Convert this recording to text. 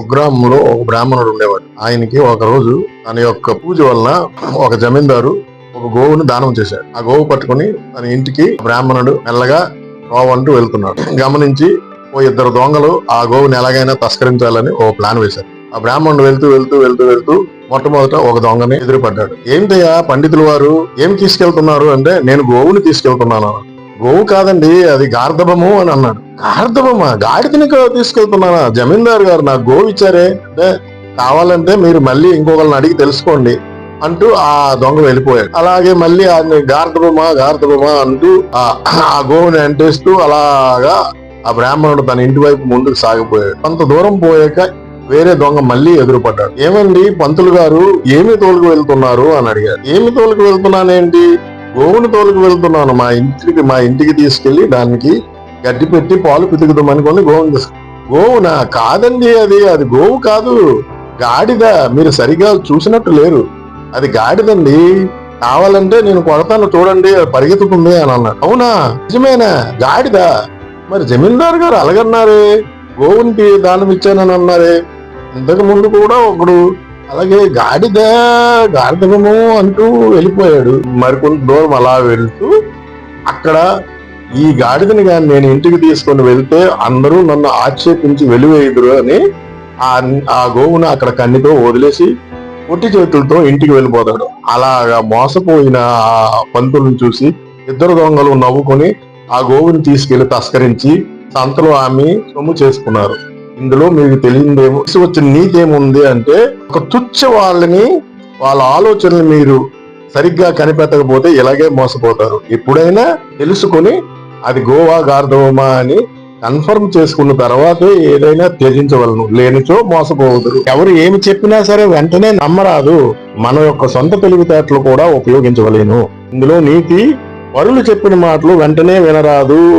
కుగ్రామంలో ఒక బ్రాహ్మణుడు ఉండేవాడు. ఆయనకి ఒక రోజు తన యొక్క పూజ వలన ఒక జమీందారు ఒక గోవును దానం చేశాడు. ఆ గోవు పట్టుకుని తన ఇంటికి బ్రాహ్మణుడు మెల్లగా అంటూ వెళ్తున్నాడు. గమనించి ఓ ఇద్దరు దొంగలు ఆ గోవుని ఎలాగైనా తస్కరించాలని ఓ ప్లాన్ వేశారు. ఆ బ్రాహ్మణుడు వెళ్తూ వెళ్తూ వెళ్తూ వెళ్తూ మొట్టమొదట ఒక దొంగని ఎదురుపడ్డాడు. ఏంటయ్యా పండితులు వారు? ఏం తీసుకెళ్తున్నారు? అంటే నేను గోవుని తీసుకెళ్తున్నాను. గోవు కాదండి అది గార్ధబము అని అన్నాడు. గార్ధబమా గాడిదని తీసుకెళ్తున్నానా? జమీందారు గారు నాకు గోవు ఇచ్చారే. అంటే కావాలంటే మీరు మళ్ళీ ఇంకొకరిని అడిగి తెలుసుకోండి అంటూ ఆ దొంగ వెళ్ళిపోయాడు. అలాగే మళ్ళీ ఆయన గార్ధబమా గార్ధబమా అంటూ ఆ ఆ గోవుని అంటేస్తూ అలాగా ఆ బ్రాహ్మణుడు తన ఇంటి వైపు ముందుకు సాగిపోయాడు. కొంత దూరం పోయాక వేరే దొంగ మళ్ళీ ఎదురుపడ్డాడు. ఏమండి పంతులు గారు ఏమి తోలుకు వెళ్తున్నారు అని అడిగారు. ఏమి తోలుకు వెళ్తున్నానేంటి? గోవుని తోలుకు వెళ్తున్నాను. మా ఇంటికి మా ఇంటికి తీసుకెళ్ళి దానికి గడ్డి పెట్టి పాలు పితుకుదామని కొని గోవును తీసుకు గోవునా? కాదండి అది. అది గోవు కాదు. గాడిద. మీరు సరిగా చూసినట్టు లేరు. అది గాడిదండి. కావాలంటే నేను కొడతాను చూడండి. అది పరిగెత్తుతుంది అని అన్నాడు. అవునా? నిజమేనా? గాడిద. మరి జమీందారు గారు అలగన్నారే. గోవునికి దానం ఇచ్చానని అన్నారే. ఇంతకు ముందు కూడా ఒకడు అలాగే గాడిద గాడిదము అంటూ వెళ్ళిపోయాడు. మరికొంత దూరం అలా వెళ్తూ అక్కడ ఈ గాడిదని కానీ నేను ఇంటికి తీసుకొని వెళ్తే అందరూ నన్ను ఆక్షేపించి వెలివేయుదురు అని ఆ ఆ గోవును అక్కడ కన్నితో వదిలేసి పొట్టి చేతులతో ఇంటికి వెళ్ళిపోతాడు. అలాగా మోసపోయిన ఆ పంతులను చూసి ఇద్దరు దొంగలు నవ్వుకొని ఆ గోవుని తీసుకెళ్ళి తస్కరించి సంతలో ఆమె సొమ్ము చేసుకున్నారు. ఇందులో మీకు తెలియదేమో వచ్చిన నీతి ఏముంది అంటే ఒక తుచ్చ వాళ్ళని వాళ్ళ ఆలోచనలు మీరు సరిగ్గా కనిపెట్టకపోతే ఇలాగే మోసపోతారు. ఎప్పుడైనా తెలుసుకొని అది గోవా గార్ధవమా అని కన్ఫర్మ్ చేసుకున్న తర్వాతే ఏదైనా త్యజించవలను లేనిచో మోసపోవద్దు. ఎవరు ఏమి చెప్పినా సరే వెంటనే నమ్మరాదు. మన యొక్క సొంత తెలివితేటలు కూడా ఉపయోగించవలేను. ఇందులో నీతి వరులు చెప్పిన మాటలు వెంటనే వినరాదు.